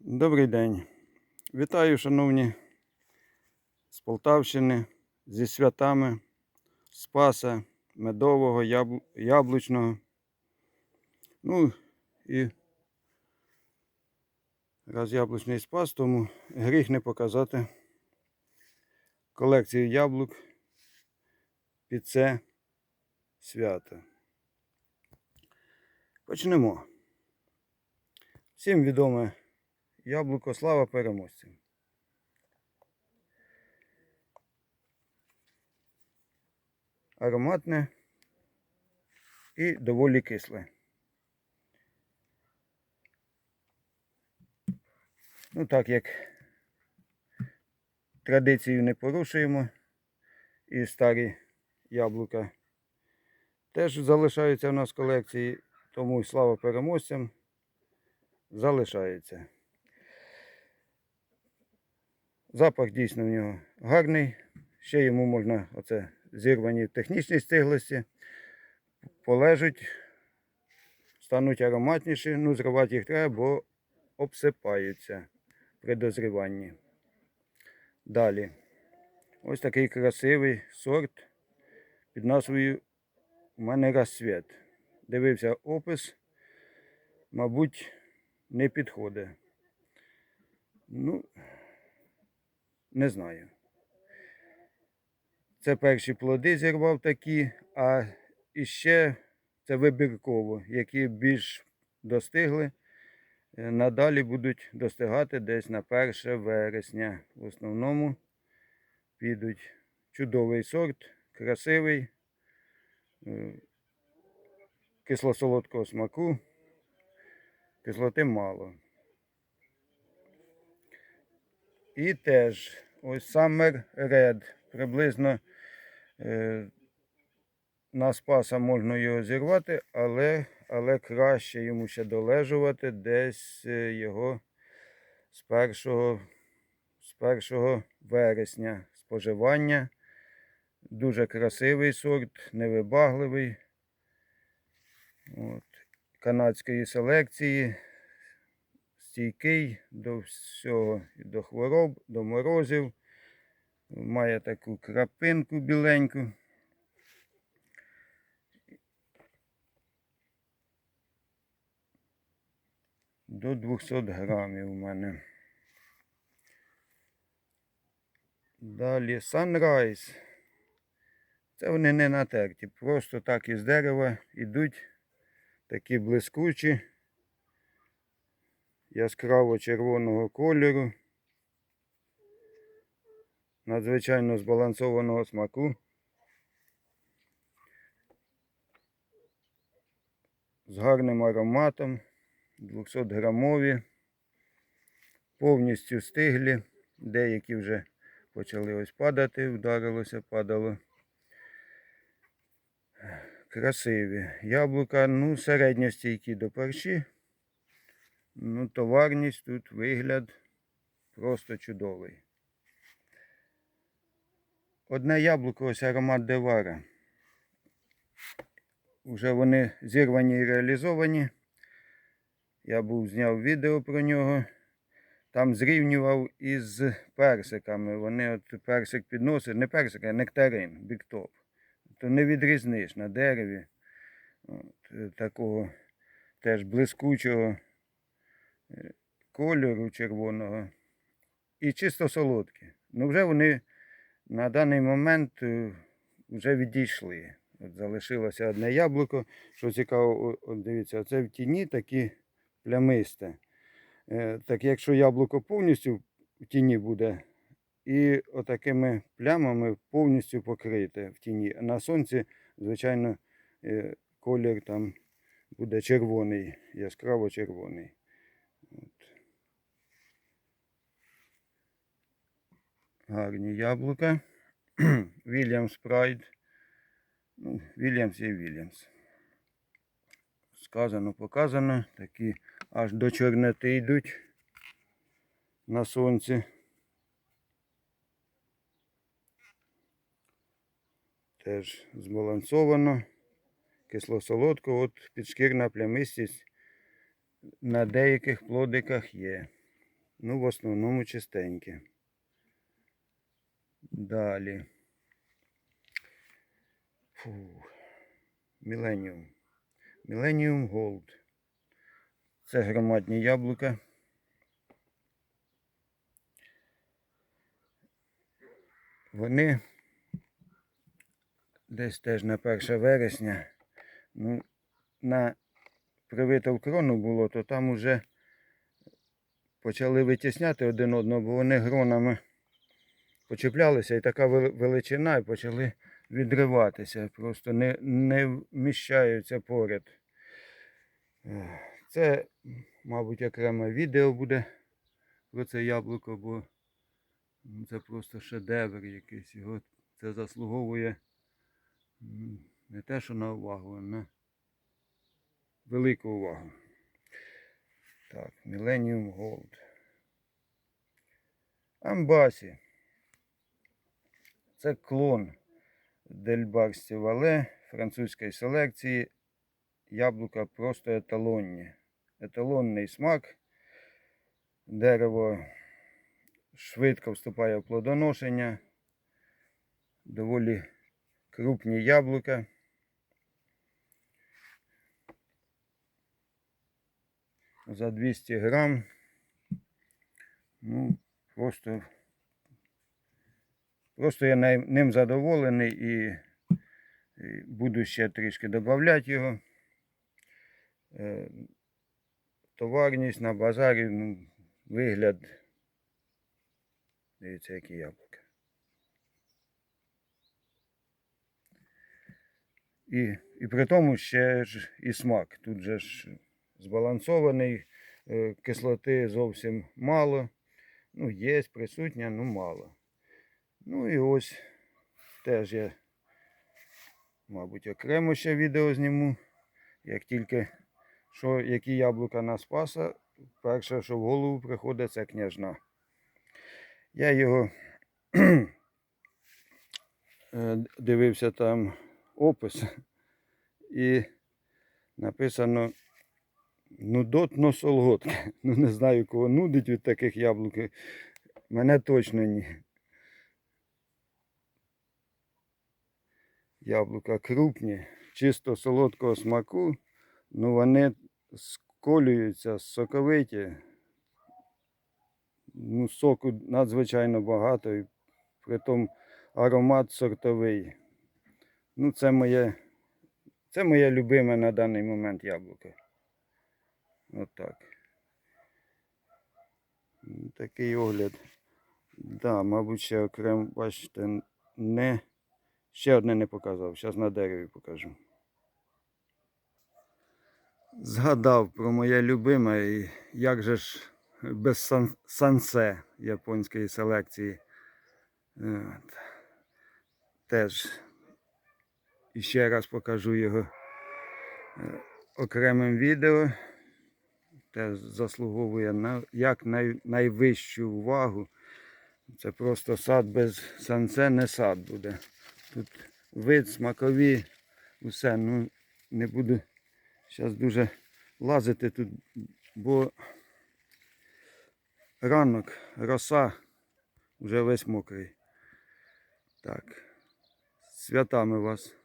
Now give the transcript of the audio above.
Добрий день. Вітаю, шановні з Полтавщини, зі святами Спаса, медового, ябл- яблучного. Ну і раз яблучний спас, тому гріх не показати колекцію яблук під це свято. Почнемо. Всім відоме Яблуко слава переможцям. Ароматне і доволі кисле. Ну так як традицію не порушуємо і старі яблука теж залишаються в нас в колекції, тому слава переможцям залишається. Запах дійсно в нього гарний. Ще йому можна оце зірвані в технічній стиглості. Полежуть, стануть ароматніші. Ну, зривати їх треба, бо обсипаються при дозріванні. Далі. Ось такий красивий сорт під назвою У мене розсвіт. Дивився опис, мабуть, не підходить. Ну, не знаю. Це перші плоди зірвав такі, а іще це вибірково, які більш достигли. е, Надалі будуть достигати десь на 1 вересня. В основному підуть чудовий сорт, красивий, е, кисло-солодкого смаку, кислоти мало. І теж ось Summer Red. Приблизно е, на спаса можна його зірвати, але, але краще йому ще долежувати десь е, його з 1, з 1 вересня споживання. Дуже красивий сорт, невибагливий. От. Канадської селекції стійкий до всього, до хвороб, до морозів. Має таку крапинку біленьку. До 200 грамів у мене. Далі Sunrise. Це вони не натерті, просто так із дерева йдуть такі блискучі яскраво червоного кольору, надзвичайно збалансованого смаку. З гарним ароматом, 200 грамові, повністю стиглі, деякі вже почали ось падати, вдарилося, падало. Красиві. Яблука, ну, середньостійкі до парші. Ну, товарність тут вигляд просто чудовий. Одне яблуко, ось аромат Девара. Уже вони зірвані і реалізовані. Я був зняв відео про нього. Там зрівнював із персиками. Вони от персик підносять, не персик, а нектарин, біктоп. То не відрізниш на дереві. От, е, такого теж блискучого е, кольору червоного. І чисто солодкі. Ну вже вони на даний момент е, вже відійшли. От залишилося одне яблуко. Що цікаво, от дивіться, це в тіні такі плямисте. Е, Так якщо яблуко повністю в тіні буде, і отакими плямами повністю покрите в тіні. На сонці, звичайно, е, колір там буде червоний, яскраво червоний. Гарні яблука. Вільямс Прайд. Ну, Вільямс і Вільямс. Сказано, показано. Такі аж до чорноти йдуть на сонці. Теж збалансовано. Кисло-солодко, от підшкірна плямистість на деяких плодиках є. Ну, в основному чистенькі. Далі. Фу. Міленіум. Міленіум Голд. Це громадні яблука. Вони десь теж на 1 вересня. Ну, на привиту крону було, то там уже почали витісняти один одного, бо вони гронами почіплялися і така величина, і почали відриватися. Просто не, не вміщаються поряд. Це, мабуть, окреме відео буде про це яблуко, бо це просто шедевр якийсь. Його це заслуговує не те, що на увагу, а на велику увагу. Так, Millennium Gold. Амбасі. Це клон Дельбарсті Вале французької селекції. Яблука просто еталонні. Еталонний смак. Дерево швидко вступає в плодоношення. Доволі крупні яблука. За 200 грам. Ну, просто, просто я ним задоволений і, буду ще трішки додавати його. Е, Товарність на базарі, ну, вигляд. Дивіться, які яблука. І, і при тому ще ж і смак. Тут же ж збалансований, е, кислоти зовсім мало. Ну, є присутня, ну мало. Ну і ось теж я, мабуть, окремо ще відео зніму. Як тільки що, які яблука на спаса, перше, що в голову приходить, це княжна. Я його е, дивився там опис і написано нудотно солодке. Ну не знаю, кого нудить від таких яблук. Мене точно ні. Яблука крупні, чисто солодкого смаку, ну вони сколюються, соковиті. Ну, соку надзвичайно багато, і притом аромат сортовий. Ну, це моє, це моє любиме на даний момент яблуко. Отак. Ну, Такий огляд. Да, мабуть, ще окремо, бачите, не. Ще одне не показав. Зараз на дереві покажу. Згадав про моє любиме і як же ж без сан- сансе японської селекції. От. Теж ще раз покажу його е, окремим відео. Теж заслуговує на як най, найвищу увагу. Це просто сад без санце не сад буде. Тут вид, смакові, усе. Ну, не буду зараз дуже лазити тут, бо ранок, роса, вже весь мокрий. Так. Святами вас.